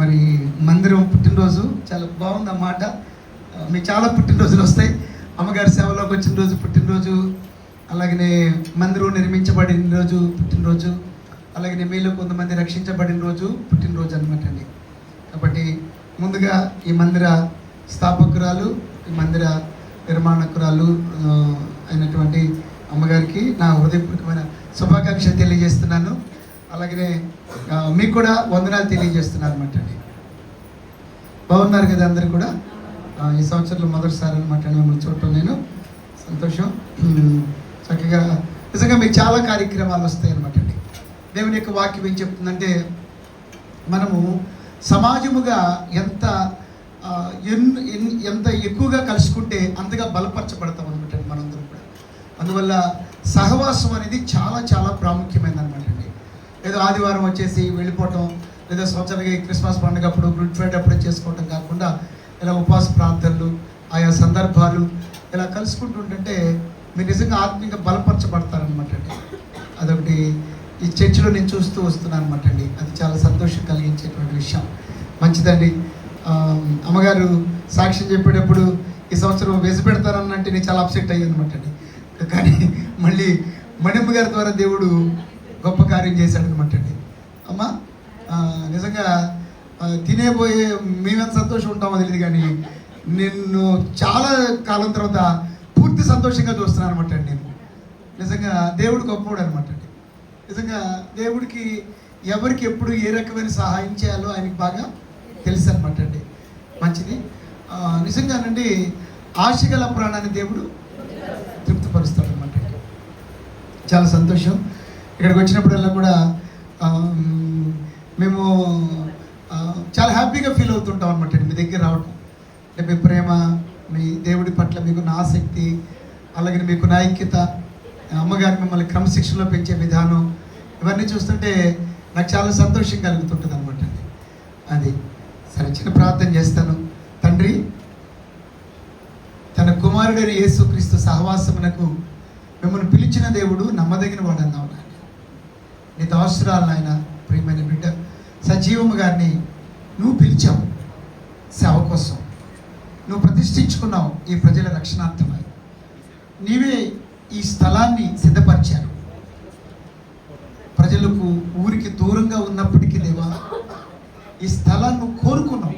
మరి మందిరం పుట్టినరోజు చాలా బాగుంది అన్నమాట. మీకు చాలా పుట్టినరోజులు వస్తాయి. అమ్మగారి సేవలోకి వచ్చిన రోజు పుట్టినరోజు అలాగనే మందిరం నిర్మించబడిన రోజు పుట్టినరోజు అలాగనే మీలో కొంతమంది రక్షించబడిన రోజు పుట్టినరోజు అనమాట అండి. కాబట్టి ముందుగా ఈ మందిర స్థాపకురాలు ఈ మందిర నిర్మాణకురాలు అయినటువంటి అమ్మగారికి నా హృదయపూర్వకమైన శుభాకాంక్ష తెలియజేస్తున్నాను. అలాగే మీకు కూడా వందనాలు తెలియజేస్తున్నాను అనమాట అండి. బాగున్నారు కదా అందరు కూడా? ఈ సంవత్సరంలో మొదటిసారి అనమాట మిమ్మల్ని చూడటం నేను. సంతోషం. చక్కగా నిజంగా మీకు చాలా కార్యక్రమాలు వస్తాయి అనమాట అండి. దేవుని యొక్క వాక్యం ఏం చెప్తుందంటే మనము సమాజముగా ఎంత ఎంత ఎక్కువగా కలుసుకుంటే అంతగా బలపరచబడతాం అనమాట అండి మనందరం కూడా. అందువల్ల సహవాసం అనేది చాలా చాలా ప్రాముఖ్యమైనది అనమాట అండి. ఏదో ఆదివారం వచ్చేసి వెళ్ళిపోవటం లేదా సంవత్సరానికి క్రిస్మస్ పండుగ అప్పుడు గుడ్ ఫ్రైడే అప్పుడు చేసుకోవటం కాకుండా ఇలా ఉపవాస ప్రార్థనలు ఆయా సందర్భాలు ఇలా కలుసుకుంటుంటే మీరు నిజంగా ఆత్మీయంగా బలపరచబడతారనమాట అండి. అదొకటి ఈ చర్చిలో నేను చూస్తూ వస్తున్నాను అనమాట అండి. అది చాలా సంతోషం కలిగించేటువంటి విషయం. మంచిదండి. అమ్మగారు సాక్ష్యం చెప్పేటప్పుడు ఈ సంవత్సరం వేసి పెడతారన్నంటే నేను చాలా అప్సెట్ అయ్యాను అనమాట అండి. కానీ మళ్ళీ మణిమ్మ గారి ద్వారా దేవుడు గొప్ప కార్యం చేశాడు అనమాట అండి. అమ్మ నిజంగా తినేబోయే తినేపోయే మేమెంత సంతోషం ఉంటామో తెలియదు కానీ నిన్ను చాలా కాలం తర్వాత పూర్తి సంతోషంగా చూస్తున్నాను అనమాట అండి నేను. నిజంగా దేవుడు గొప్పవాడు అనమాట అండి. నిజంగా దేవుడికి ఎవరికి ఎప్పుడు ఏ రకమైన సహాయం చేయాలో ఆయనకి బాగా తెలుసు అనమాట అండి. మంచిది. నిజంగానండి ఆశగల ప్రాణాన్ని దేవుడు తృప్తిపరుస్తాడు అనమాట చాలా సంతోషం. ఇక్కడికి వచ్చినప్పుడల్లా కూడా మేము చాలా హ్యాపీగా ఫీల్ అవుతుంటాం అనమాట మీ దగ్గర రావటం. అంటే మీ ప్రేమ మీ దేవుడి పట్ల మీకున్న ఆసక్తి అలాగే మీకున్న ఐక్యత అమ్మగారి మిమ్మల్ని క్రమశిక్షణలో పెంచే విధానం ఇవన్నీ చూస్తుంటే నాకు చాలా సంతోషం కలుగుతుంటుంది అనమాట అది. సరే చిన్న ప్రార్థన చేస్తాను. తండ్రి తన కుమారుడైన యేసుక్రీస్తు సహవాసమునకు మిమ్మల్ని పిలిచిన దేవుడు నమ్మదగిన వాడు అన్నావు నీ దాసురాలు ఆయన ప్రియమైన బిడ్డ సజీవము గారిని నువ్వు పిలిచావు సేవ కోసం. నువ్వు ప్రతిష్ఠించుకున్నావు ఈ ప్రజల రక్షణార్థమై. నీవే ఈ స్థలాన్ని సిద్ధపరిచారు ప్రజలకు ఊరికి దూరంగా ఉన్నప్పటికీ దేవా ఈ స్థలాన్ని నువ్వు కోరుకున్నావు.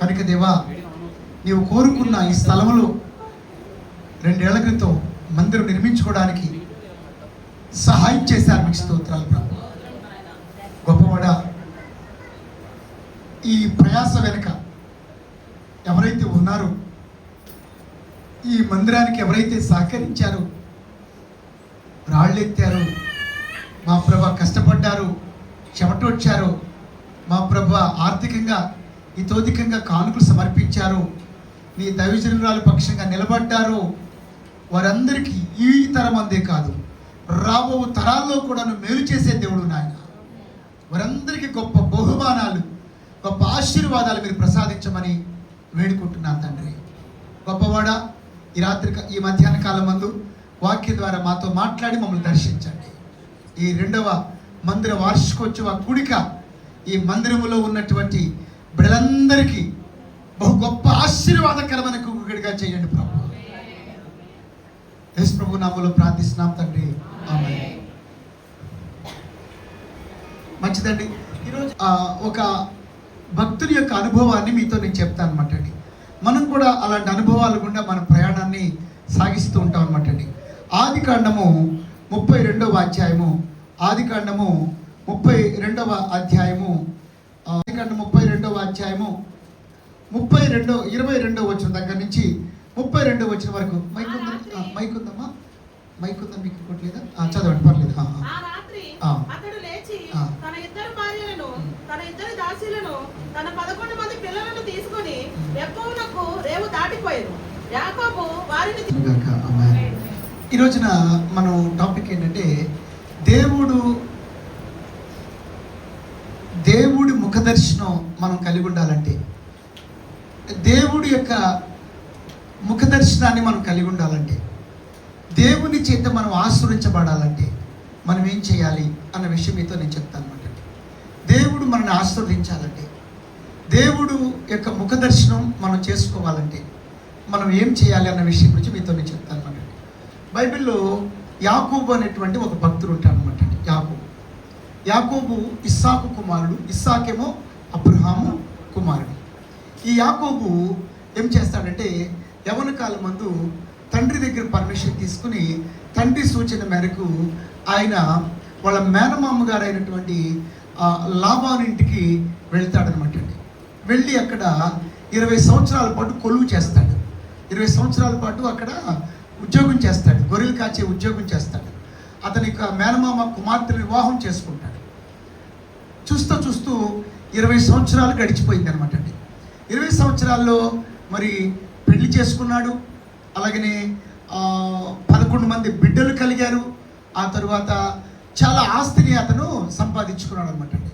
కనుక దేవా నీవు కోరుకున్న ఈ స్థలంలో రెండేళ్ళ క్రితం మందిరం నిర్మించుకోవడానికి సహాయం చేశారు మీకు స్తోత్రాలు ప్రభు. గొప్పవాడ ఈ ప్రయాస వెనుక ఎవరైతే ఉన్నారో ఈ మందిరానికి ఎవరైతే సహకరించారో రాళ్ళెత్తారో మా ప్రభ కష్టపడ్డారు చెమటొచ్చారు మా ప్రభ ఆర్థికంగా ఇతోధికంగా కానుకలు సమర్పించారు నీ దైవజనురాలు పక్షంగా నిలబడ్డారు వారందరికీ ఈ తరం అందే కాదు. రాబో తరాల్లో కూడా నువ్వు మేలు చేసే దేవుడు నాయన. వారందరికీ గొప్ప బహుమానాలు గొప్ప ఆశీర్వాదాలు మీరు ప్రసాదించమని వేడుకుంటున్నాను తండ్రి. గొప్పవాడ ఈ రాత్రి ఈ మధ్యాహ్న కాలం మందు వాక్య ద్వారా మాతో మాట్లాడి మమ్మల్ని దర్శించండి. ఈ రెండవ మందిర వార్షికోత్సవ కూడిక ఈ మందిరములో ఉన్నటువంటి బిడ్డలందరికీ బహు గొప్ప ఆశీర్వాదకరమైన కుక్కడిగా చేయండి ప్రభు. యేసు ప్రభు నామములో ప్రార్థిస్తున్నాం తండ్రి. ఆమేన్. మంచిదండి. ఈరోజు ఒక భక్తుని యొక్క అనుభవాన్ని మీతో నేను చెప్తాను అనమాట అండి. మనం కూడా అలాంటి అనుభవాలు గుండా మన ప్రయాణాన్ని సాగిస్తూ ఉంటాం అనమాట అండి. ఆది కాండము ముప్పై రెండవ అధ్యాయము ఆది కాండము ముప్పై రెండవ అధ్యాయము ఆదికాండం ముప్పై రెండవ అధ్యాయము ముప్పై రెండో ఇరవై రెండో వచ్చిన దగ్గర నుంచి ముప్పై రెండో వచ్చిన వరకు. మైక్ ఉందా? మైక్ ఉందమ్మా? మైక్ ఉందా మీకు ఆ, చదవండి పర్లేదు ఆ, రాత్రి. అతడు లేచి. తన ఇద్దరు భార్యలను తన ఇద్దరు దాసీలను తన పదకొండు మంది పిల్లలను తీసుకొని ఎప్పవునకు రేవు దాటిపోయారు యాకోబు వారిని. ఈ రోజున మనం టాపిక్ ఏంటంటే దేవుడు దేవుడి ముఖదర్శనం మనం కలిగి ఉండాలంటే దేవుడి యొక్క ముఖదర్శనాన్ని మనం కలిగి ఉండాలంటే దేవుని చేత మనం ఆశ్రయించబడాలంటే మనం ఏం చేయాలి అన్న విషయం మీతో నేను చెప్తాను అనమాట దేవుడు మనల్ని ఆశీర్వదించాలంటే దేవుడు యొక్క ముఖ దర్శనం మనం చేసుకోవాలంటే మనం ఏం చేయాలి అన్న విషయం గురించి మీతో నేను చెప్తాను అనమాట బైబిల్లో యాకూబు అనేటువంటి ఒక భక్తుడు ఉంటాడు అనమాట యాకూబు. యాకోబు ఇస్సాకు కుమారుడు ఇస్సాకేమో అబ్రహాము కుమారుడు. ఈ యాకోబు ఏం చేస్తాడంటే యవన కాలం మందు తండ్రి దగ్గర పర్మిషన్ తీసుకుని తండ్రి సూచన మేరకు ఆయన వాళ్ళ మేనమామ గారు అయినటువంటి ఆ, వెళ్తాడనమాట అండి. వెళ్ళి అక్కడ ఇరవై సంవత్సరాల పాటు కొలువు చేస్తాడు. ఇరవై సంవత్సరాల పాటు అక్కడ ఉద్యోగం చేస్తాడు. గొర్రెలు కాచే ఉద్యోగం చేస్తాడు. అతని మేనమామ కుమార్తెను వివాహం చేసుకుంటాడు. చూస్తూ చూస్తూ ఇరవై సంవత్సరాలు గడిచిపోయింది అనమాట అండి. ఇరవై సంవత్సరాల్లో మరి పెళ్ళి చేసుకున్నాడు. అలాగనే పదకొండు మంది బిడ్డలు కలిగారు. ఆ తరువాత చాలా ఆస్తిని అతను సంపాదించుకున్నాడు అనమాట అండి.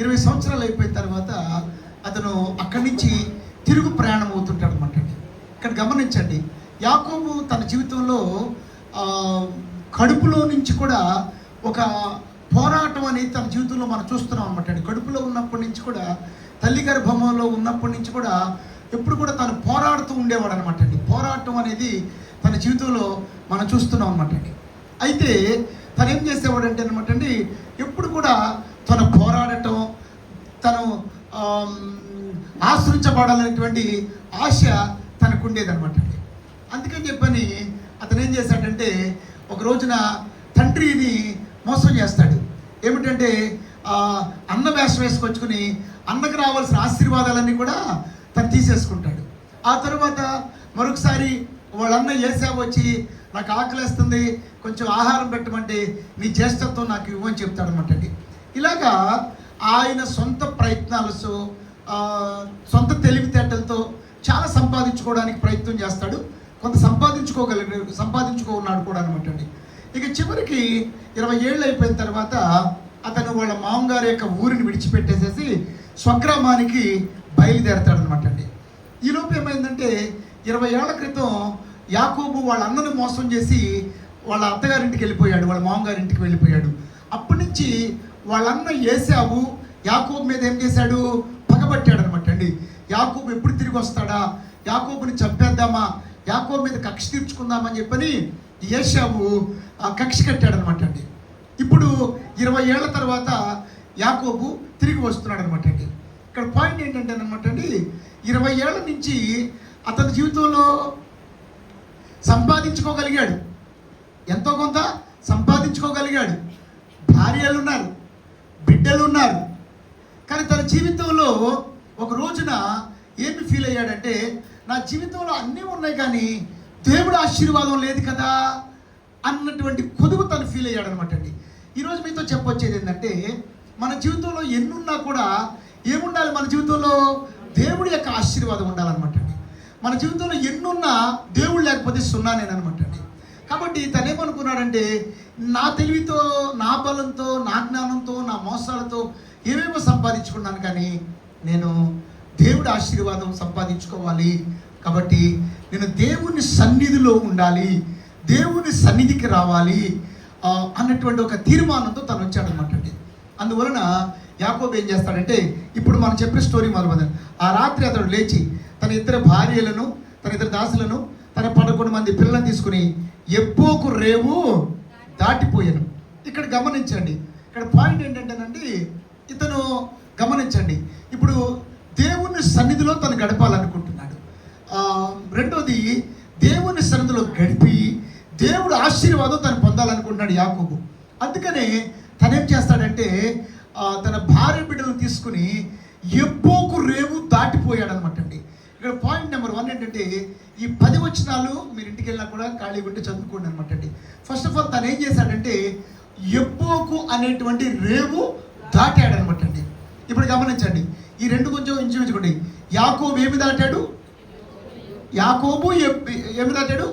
ఇరవై సంవత్సరాలు అయిపోయిన తర్వాత అతను అక్కడి నుంచి తిరుగు ప్రయాణం అవుతుంటాడు అనమాట అండి. ఇక్కడ గమనించండి యాకోబు తన జీవితంలో కడుపులో నుంచి కూడా ఒక పోరాటం అనేది తన జీవితంలో మనం చూస్తున్నాం అనమాట అండి. కడుపులో ఉన్నప్పటి నుంచి కూడా తల్లి గర్భంలో ఉన్నప్పటి నుంచి కూడా ఎప్పుడు కూడా తను పోరాడుతూ ఉండేవాడు అనమాట అండి. పోరాటం అనేది తన జీవితంలో మనం చూస్తున్నాం అనమాట అండి. అయితే తను ఏం చేసేవాడంటే అనమాట అండి ఎప్పుడు కూడా తను పోరాడటం తను ఆమ్, ఆశ్రయించబడాలనేటువంటి ఆశ తనకు ఉండేదనమాట అండి. అందుకని చెప్పని అతను ఏం చేశాడంటే ఒక రోజున తండ్రిని మోసం చేస్తాడు. ఏమిటంటే అన్న వేషం వేసుకొచ్చుకుని అన్నకు రావాల్సిన ఆశీర్వాదాలన్నీ కూడా తను తీసేసుకుంటాడు. ఆ తర్వాత మరొకసారి వాళ్ళన్న ఏసావు వచ్చి నాకు ఆకలిస్తుంది కొంచెం ఆహారం పెట్టమంటే నీ జ్యేష్ఠత్వం నాకు ఇవ్వని చెప్తాడనమాట అండి. ఇలాగా ఆయన సొంత ప్రయత్నాలతో సొంత తెలివితేటలతో చాలా సంపాదించుకోవడానికి ప్రయత్నం చేస్తాడు. కొంత సంపాదించుకోగలిగి సంపాదించుకోన్నాడు కూడా అనమాట అండి. ఇక చివరికి ఇరవై ఏళ్ళు అయిపోయిన తర్వాత అతను వాళ్ళ మామగారి యొక్క ఊరిని విడిచిపెట్టేసేసి స్వగ్రామానికి బయలుదేరతాడనమాట అండి ఈలోపు ఏమైందంటే ఇరవై ఏళ్ళ క్రితం యాకోబు వాళ్ళ అన్నను మోసం చేసి వాళ్ళ అత్తగారింటికి వెళ్ళిపోయాడు వాళ్ళ మామగారింటికి వెళ్ళిపోయాడు. అప్పటి నుంచి వాళ్ళన్న ఏసావు యాకోబు మీద ఏం చేశాడు? పగబట్టాడు అనమాట అండి యాకోబు ఎప్పుడు తిరిగి వస్తాడా? యాకోబుని చంపేద్దామా? యాకోబు మీద కక్ష తీర్చుకుందామని చెప్పని ఏషావు ఆ కక్ష కట్టాడనమాట అండి ఇప్పుడు ఇరవై ఏళ్ళ తర్వాత యాకోబు తిరిగి వస్తున్నాడు అనమాట అండి ఇక్కడ పాయింట్ ఏంటంటే అనమాట అండి ఇరవై ఏళ్ళ నుంచి అతని జీవితంలో సంపాదించుకోగలిగాడు. ఎంతో కొంత సంపాదించుకోగలిగాడు. భార్యలు ఉన్నారు బిడ్డలు ఉన్నారు కానీ తన జీవితంలో ఒక రోజున ఏమి ఫీల్ అయ్యాడంటే నా జీవితంలో అన్నీ ఉన్నాయి కానీ దేవుడు ఆశీర్వాదం లేదు కదా అన్నటువంటి కొదువు తను ఫీల్ అయ్యాడు అనమాట అండి. ఈరోజు మీతో చెప్పొచ్చేది ఏంటంటే మన జీవితంలో ఎన్నున్నా కూడా ఏముండాలి మన జీవితంలో? దేవుడి యొక్క ఆశీర్వాదం ఉండాలన్నమాట అండి మన జీవితంలో ఎన్నున్నా దేవుడు లేకపోతే సున్నా నేననమాట అండి కాబట్టి తనేమనుకున్నాడంటే నా తెలివితో నా బలంతో నా జ్ఞానంతో నా మోసాలతో ఏమేమో సంపాదించుకున్నాను కానీ నేను దేవుడి ఆశీర్వాదం సంపాదించుకోవాలి. కాబట్టి నేను దేవుని సన్నిధిలో ఉండాలి. దేవుని సన్నిధికి రావాలి. అన్నటువంటి ఒక తీర్మానంతో తను వచ్చాడనమాట అండి అందువలన యాకోబు ఏం చేస్తాడంటే ఇప్పుడు మనం చెప్పిన స్టోరీ మొదలు ఆ రాత్రి అతడు లేచి తన ఇద్దరు భార్యలను తన ఇద్దరు దాసులను తన పదకొండు మంది పిల్లలను తీసుకుని ఎప్పోకు రేవు దాటిపోయాను. ఇక్కడ గమనించండి. ఇక్కడ పాయింట్ ఏంటంటేనండి ఇతను గమనించండి. ఇప్పుడు దేవుని సన్నిధిలో తను గడపాలనుకుంటున్నాడు. రెండోది దేవుని సన్నిధిలో గడిపి దేవుడు ఆశీర్వాదం తను పొందాలనుకుంటున్నాడు యాకోబు. అందుకనే తనేం చేస్తాడంటే తన భార్య బిడ్డలను తీసుకుని ఎబ్బోకు రేవు దాటిపోయాడు అనమాట అండి. ఇక్కడ పాయింట్ నెంబర్ వన్ ఏంటంటే ఈ పది వచనాలు మీరు ఇంటికి వెళ్ళినా కూడా ఖాళీ ఉంటే చదువుకోండి అనమాట అండి. ఫస్ట్ ఆఫ్ ఆల్ తను ఏం చేశాడంటే ఎబ్బోకు అనేటువంటి రేవు దాటాడు అనమాట అండి. ఇప్పుడు గమనించండి ఈ రెండు కొంచెం ఇంచుమించుకోండి యాకోబు ఏమి దాటాడు? యాకోబు ఏమి దాటాడు?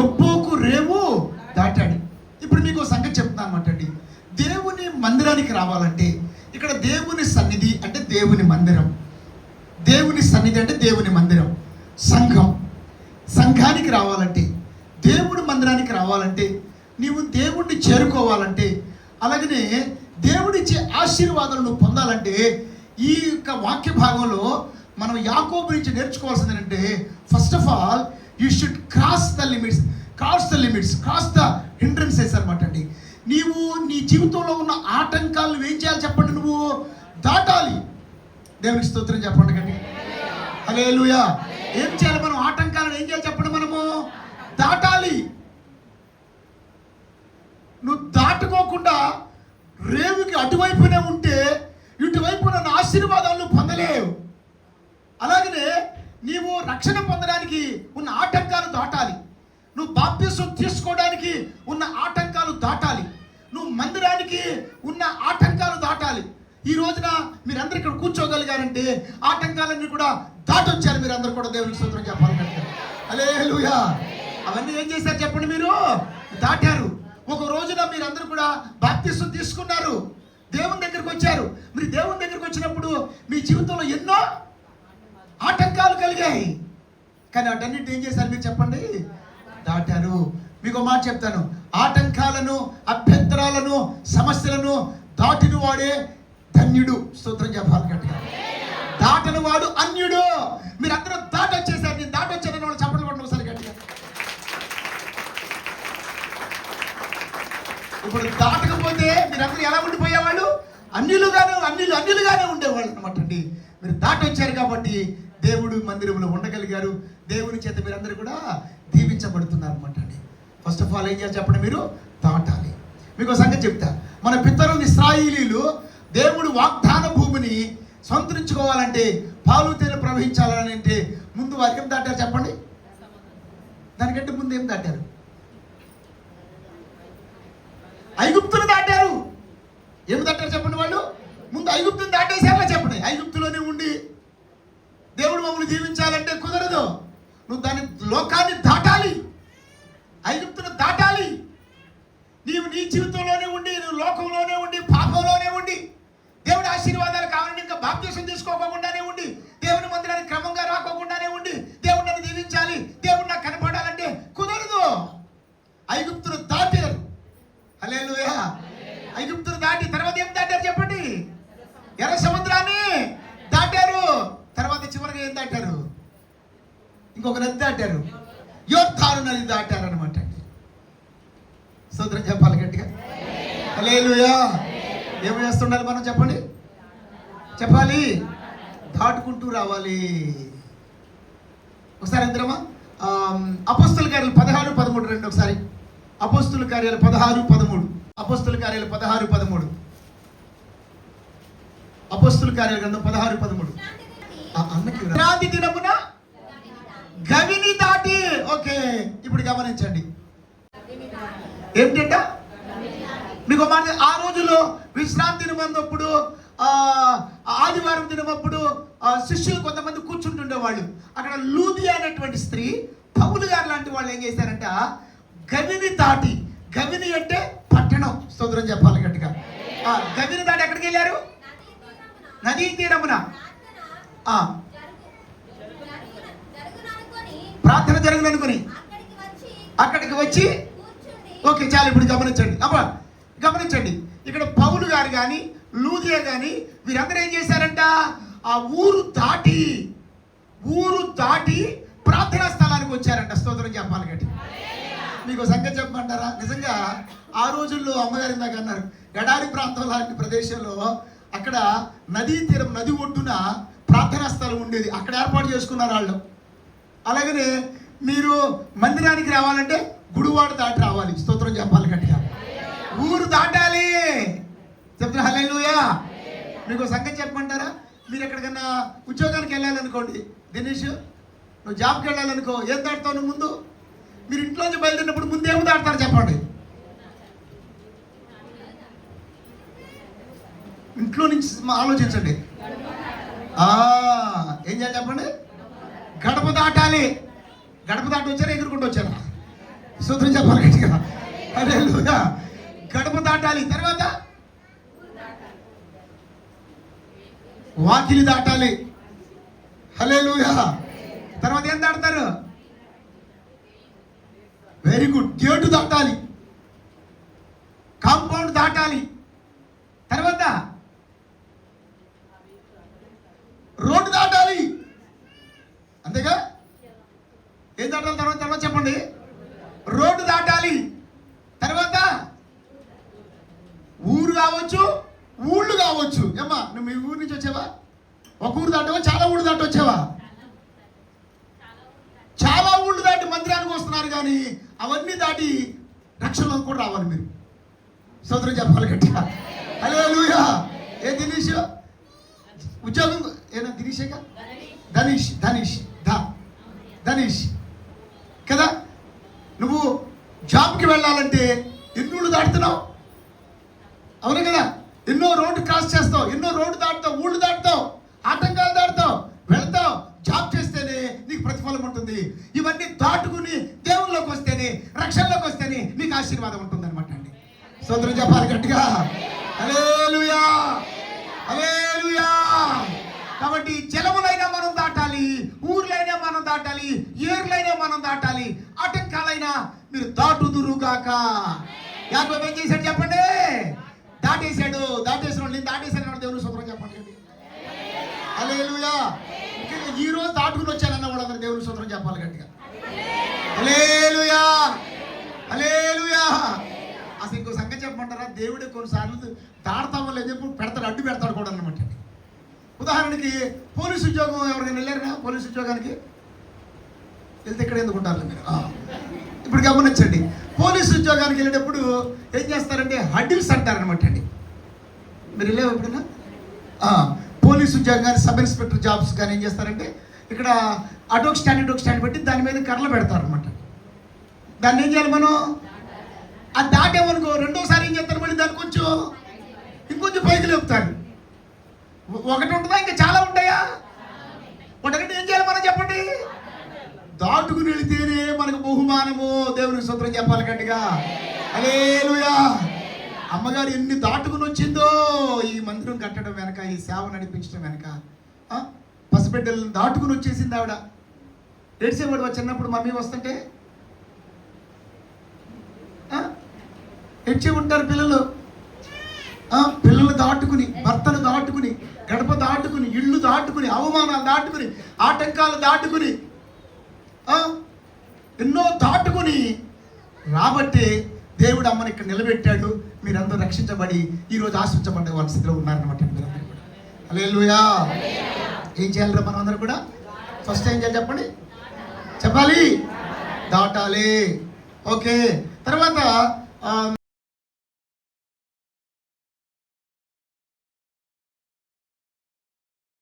ఎబ్బోకు రేవు దాటాడు. ఇప్పుడు మీకు సంగతి చెప్తున్నాను అనమాట అండి. దేవుని మందిరానికి రావాలంటే ఇక్కడ దేవుని సన్నిధి అంటే దేవుని మందిరం. దేవుని సన్నిధి అంటే దేవుని మందిరం. సంఘం. సంఘానికి రావాలంటే దేవుడి మందిరానికి రావాలంటే నీవు దేవుణ్ణి చేరుకోవాలంటే అలాగనే దేవుడిచ్చే ఆశీర్వాదాలను పొందాలంటే ఈ యొక్క వాక్య భాగంలో మనం యాకోబు నుంచి నేర్చుకోవాల్సింది ఏంటంటే first of all you should cross the limits cross the limits cross the hindrances అనమాట అండి. నీవు నీ జీవితంలో ఉన్న ఆటంకాలను ఏం చేయాలి చెప్పండి నువ్వు? దాటాలి. దేవునికి స్తోత్రం చెప్పండి కండి. లూయా ఏం చేయాలి మనం? ఆటంకాలను ఏం చేయాలి చెప్పండి మనము? దాటాలి. నువ్వు దాటుకోకుండా రేవుకి అటువైపునే ఉంటే ఇటువైపు నన్ను ఆశీర్వాదాలు పొందలేవు. అలాగనే నీవు రక్షణ పొందడానికి ఉన్న ఆటంకాలు దాటాలి. నువ్వు బాప్తిసం తీసుకోవడానికి ఉన్న ఆటంకాలు దాటాలి. నువ్వు మందిరానికి ఉన్న ఆటంకాలు దాటాలి. ఈ రోజున మీరందరూ ఇక్కడ కూర్చోగలిగారంటే ఆటంకాలన్నీ కూడా దాటొచ్చారు మీరందరూ కూడా దేవునికి సూత్రం చెప్పాలంటే అలే అవన్నీ ఏం చేశారు చెప్పండి మీరు? దాటారు. ఒక రోజున మీరందరూ కూడా బాప్తిస్తు తీసుకున్నారు. దేవుని దగ్గరికి వచ్చారు. మీరు దేవుని దగ్గరికి వచ్చినప్పుడు మీ జీవితంలో ఎన్నో ఆటంకాలు కలిగాయి. కానీ వాటన్నిటి ఏం చేశారు మీరు చెప్పండి? దాటారు. మీకు మాట చెప్తాను. ఆటంకాలను అభ్యంతరాలను సమస్యలను దాటిన వాడే ధన్యుడు. స్తోత్రం చెప్పాలి గట్టిగా. దాటని వాడు అన్యుడు. మీరు అందరూ దాటొచ్చేసారు. నేను దాటొచ్చానని వాళ్ళు చప్పట్లు కొట్టడం ఒకసారి గట్టిగా. ఇప్పుడు దాటకపోతే మీరందరూ ఎలా ఉండిపోయేవాళ్ళు? అన్యులుగానే అన్యులు అన్యులుగానే ఉండేవాళ్ళు అనమాట అండి. మీరు దాటొచ్చారు కాబట్టి దేవుడు మందిరంలో ఉండగలిగారు. దేవుని చేత మీరందరూ కూడా దీవించబడుతున్నారు అనమాట అండి. ఫస్ట్ ఆఫ్ ఆల్ ఏం చేయాలి చెప్పండి మీరు? దాటాలి. మీకు ఒక సంగతి చెప్తా. మన పితరులు ఇస్రాయిలీలు దేవుడు వాగ్దాన భూమిని సంతరించుకోవాలంటే పాలు తేనె ప్రవహించాలని అంటే ముందు వారికి ఏం దాటారు చెప్పండి? దానికంటే ముందు ఏం దాటారు? ఐగుప్తులు దాటారు. ఏమి దాటారు చెప్పండి వాళ్ళు? ముందు ఐగుప్తుని దాటేసారా చెప్పండి? ఐగుప్తులోనే ఉండి దేవుడు మమ్మల్ని జీవించాలంటే కుదరదు. నువ్వు దాని లోకాన్ని దా ఐగుప్తులు దాటారు. హల్లెలూయా. ఐగుప్తులు దాటి తర్వాత ఏం దాటారు చెప్పండి? ఎర్ర సముద్రాన్ని దాటారు. తర్వాత చివరిగా ఏం దాటారు? ఇంకొక నది దాటారు. యోర్ధాను నది దాటారు అనమాట సూత్రం చెప్పాలి గట్టిగా. హల్లెలూయా. ఏమి చేస్తుండాలి మనం చెప్పండి? చెప్పాలి. దాటుకుంటూ రావాలి. ఒకసారి అందరమా? అపస్తుల గారు పదహారు పదమూడు రెండు ఒకసారి. అపస్తుల కార్యాలు పదహారు పదమూడు. అపస్తుల కార్యాలు పదహారు పదమూడు. అపస్తుల కార్యాల గ్రంథం పదహారు పదమూడు. అన్నకి దినమున గవిని దాటి. ఓకే ఇప్పుడు గమనించండి. ఏంటంట? మీకు ఒక మాట ఆ రోజుల్లో విశ్రాంతి దినమన్నప్పుడు ఆ, ఆదివారం దినమప్పుడు శిష్యులు కొంతమంది కూర్చుంటుండేవాళ్ళు. అక్కడ లూది అనేటువంటి స్త్రీ పౌలు గారు లాంటి వాళ్ళు ఏం చేశారంట? గవిని దాటి గవిని అంటే పట్టణం స్తోత్రం చెప్పాలి గట్టిగా. ఆ, గవిని దాటి ఎక్కడికి వెళ్ళారు? నదీ తీరమున. ఆ, ప్రార్థన జరుగుననుకుని అక్కడికి వచ్చి ఓకే చాలు ఇప్పుడు గమనించండి. అబ్బా గమనించండి. ఇక్కడ పౌలు గారు కానీ లూదియా కానీ వీరందరూ ఏం చేశారంట? ఆ ఊరు దాటి ఊరు దాటి ప్రార్థనా స్థలానికి వచ్చారంట స్తోత్రం చెప్పాలి గట్టి మీకు సంగతి చెప్పమంటారా? నిజంగా ఆ రోజుల్లో అమ్మగారు ఇందాక అన్నారు ఎడారి ప్రాంతం లాంటి ప్రదేశంలో అక్కడ నదీ తీరం నది ఒడ్డున ప్రార్థనా స్థలం ఉండేది. అక్కడ ఏర్పాటు చేసుకున్నారు వాళ్ళు. అలాగనే మీరు మందిరానికి రావాలంటే గుడివాడ దాటి రావాలి. స్తోత్రం చెప్పాలి గట్టిగా. ఊరు దాటాలి. చెప్తున్నా హలేలుయా మీకు ఒక సంగతి చెప్పమంటారా? మీరు ఎక్కడికన్నా ఉద్యోగానికి వెళ్ళాలనుకోండి దినేష్ నువ్వు జాబ్కి వెళ్ళాలనుకో ఏం దాటుతావు ముందు? మీరు ఇంట్లోంచి బయలుదేరినప్పుడు ముందు ఏమి దాటుతారు చెప్పండి. ఇంట్లో నుంచి ఆలోచించండి. ఆ, ఏం చేయాలి చెప్పండి? గడప దాటాలి. గడప దాటి వచ్చారా ఎగురుకుంటూ వచ్చారా? సూత్రం చెప్పాలి గట్టిగా. అదే గడప దాటాలి. తర్వాత వాకిలి దాటాలి. హల్లెలూయా. తర్వాత ఏం దాడతారు వెరీ గుడ్ గేటు దాటాలి. కాంపౌండ్ దాటాలి. తర్వాత రోడ్డు దాటాలి. అంతేగా? ఏం దాటాలి తర్వాత? తర్వాత చెప్పండి. రోడ్డు దాటాలి. తర్వాత ఊరు కావచ్చు ఊళ్ళు కావచ్చు. ఏమ్మా నువ్వు మీ ఊరు నుంచి వచ్చావా? ఒక ఊరు దాటావా? చాలా ఊరు దాటి వచ్చావా చాలా ఊళ్ళు దాటి మందిరానికి వస్తున్నారు కానీ అవన్నీ దాటి రక్షణలో కూడా రావాలి మీరు. సోదరం చెప్పాలి గట్టిగా. హలో లూయా ఏ దినేష్? ఉద్యోగం ఏనా దినేషేగా ధనీష్ ధనీష్ ధ ధనీష్. కదా? నువ్వు జాబ్కి వెళ్ళాలంటే ఎన్నోళ్ళు దాటుతున్నావు? అవును కదా? ఎన్నో రోడ్డు క్రాస్ చేస్తావు ఎన్నో రోడ్డు దాటుతావు ఊళ్ళు దాటుతావు ఆటంకాలు దాటుతావు వెళ్తావు జాబ్ చేస్తేనే నీకు ప్రతిఫలం ఉంటుంది ఇవన్నీ దాటుకుని దేవుళ్ళలోకి వస్తేనే రక్షణలోకి వస్తేనే నీకు ఆశీర్వాదం ఉంటుంది అనమాట అండి సోదరు చెప్పాలి గట్టిగా. హల్లెలూయా. కాబట్టి జలములైనా మనం దాటాలి ఊర్లైనా మనం దాటాలి ఏర్లైనా మనం దాటాలి ఆటంకాలైనా మీరు దాటుదురుగాక. యాకోబు ఏం చేశాడు చెప్పండి? దాటేశాడు. దాటేసిన నేను దాటేశాను దేవుని శుభ్రం చెప్పండి. అలేలుయా ముఖ్యంగా ఈ రోజు దాటుకుని వచ్చానన్న వాళ్ళందరూ దేవుని శుభ్రం చెప్పాలి గట్టిగా హల్లెలూయా హల్లెలూయా అసలు ఇంకో సంగతి చెప్పమంటారా దేవుడే కొన్నిసార్లు దాడతామో లేదు పెడతాడు అడ్డు పెడతాడు కూడా అనమాట ఉదాహరణకి పోలీస్ ఉద్యోగం ఎవరికైనా వెళ్ళారుగా పోలీస్ ఉద్యోగానికి? వెళ్తే ఇక్కడ ఎందుకు ఉంటారు మీరు? ఇప్పుడు గమనించండి. పోలీస్ ఉద్యోగానికి వెళ్ళేటప్పుడు ఏం చేస్తారంటే హడిల్స్ అంటారనమాట అండి. మీరు వెళ్ళావు ఎప్పుడైనా? పోలీస్ ఉద్యోగం కానీ సబ్ ఇన్స్పెక్టర్ జాబ్స్ కానీ ఏం చేస్తారంటే ఇక్కడ అటోక్ స్టాండ్ ఇటోక్ స్టాండ్ పెట్టి దాని మీద కర్రలు పెడతారు అనమాట దాన్ని ఏం చేయాలి మనం? అది దాటామనుకో రెండోసారి ఏం చేస్తాను మళ్ళీ దాన్ని కొంచెం ఇంకొంచెం పైకి లేపుతారు. ఒకటి ఉంటుందా? ఇంకా చాలా ఉంటాయా? ఒకటి ఏం చేయాలి మనం చెప్పండి? దాటుకుని వెళితేనే మనకు బహుమానము దేవునికి సూత్రం చెప్పాలి గట్టిగా అలేలుయా అమ్మగారు ఎన్ని దాటుకుని వచ్చిందో ఈ మందిరం కట్టడం వెనక ఈ సేవ నడిపించడం వెనక. పసిబిడ్డలను దాటుకుని వచ్చేసింది ఆవిడ. ఏడ్చేవాడు చిన్నప్పుడు మమ్మీ వస్తుంటే ఏడ్చే ఉంటారు పిల్లలు. పిల్లలు దాటుకుని భర్తను దాటుకుని గడప దాటుకుని ఇళ్ళు దాటుకుని అవమానాలు దాటుకుని ఆటంకాలు దాటుకుని ఎన్నో దాటుకుని రాబట్టే దేవుడు అమ్మని ఇక్కడ నిలబెట్టాడు. మీరందరూ రక్షించబడి ఈరోజు ఆశించబడే వాళ్ళ స్థితిలో ఉన్నారనమాట మీరందరూ కూడా. హల్లెలూయా. ఏం చేయాలి మనం అందరూ కూడా? ఫస్ట్ ఏం చేయాలి చెప్పండి? చెప్పాలి. దాటాలి. ఓకే. తర్వాత